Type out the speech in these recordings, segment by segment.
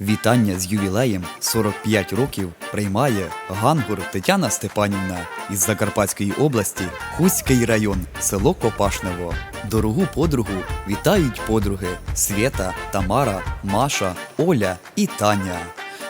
Вітання з ювілеєм 45 років приймає Гангур Тетяна Степанівна із Закарпатської області, Хуський район, село Копашнево. Дорогу подругу вітають подруги Свєта, Тамара, Маша, Оля і Таня.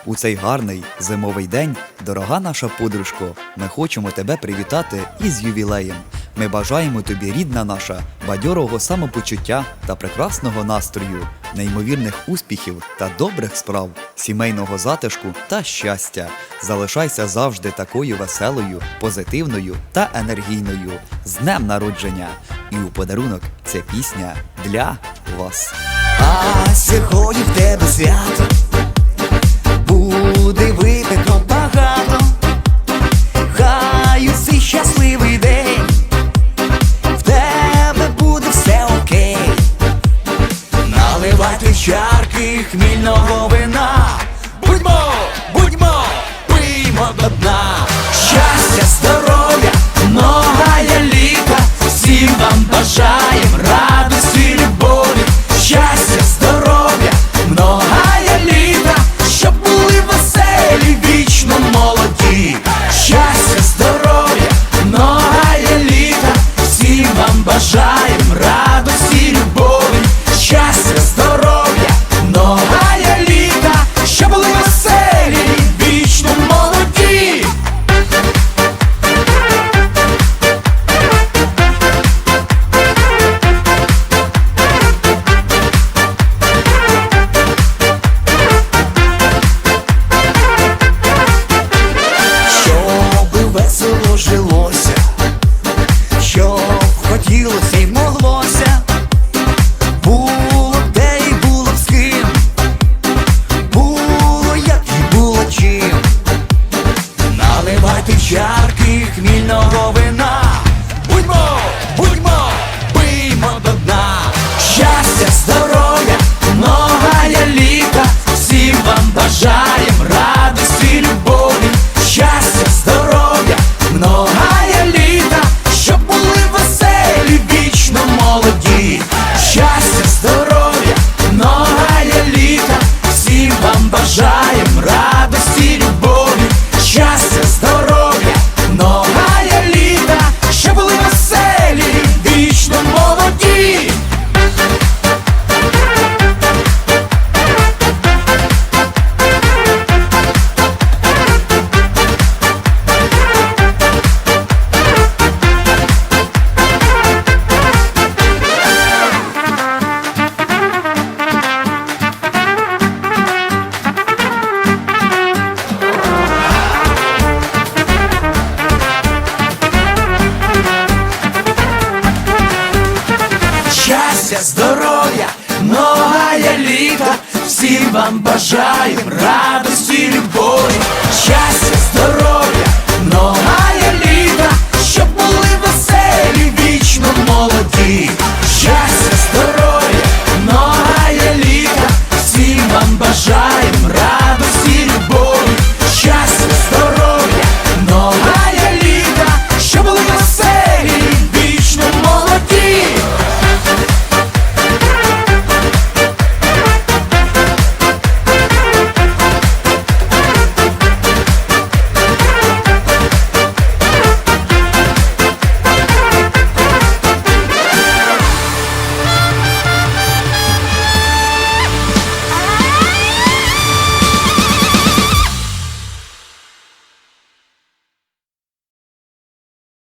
У цей гарний зимовий день, дорога наша подружко, ми хочемо тебе привітати із ювілеєм. Ми бажаємо тобі, рідна наша, бадьорого самопочуття та прекрасного настрою, неймовірних успіхів та добрих справ, сімейного затишку та щастя. Залишайся завжди такою веселою, позитивною та енергійною. З днем народження! І у подарунок ця пісня для вас. А сьогодні в тебе свято до дна, щастя, здоров'я, многая літа, всім вам бажаєм радості, любові, щастя, чарки хмільного вина, будьмо, будьмо, пиймо до дна, щастя, здоров'я, многая літа, всім вам бажаєм радості, любові, щастя, здоров'я, многая літа, щоб були веселі, вічно молоді, щастя, здоров'я, всім вам бажаю радості, любові, щастя, здоров'я, многая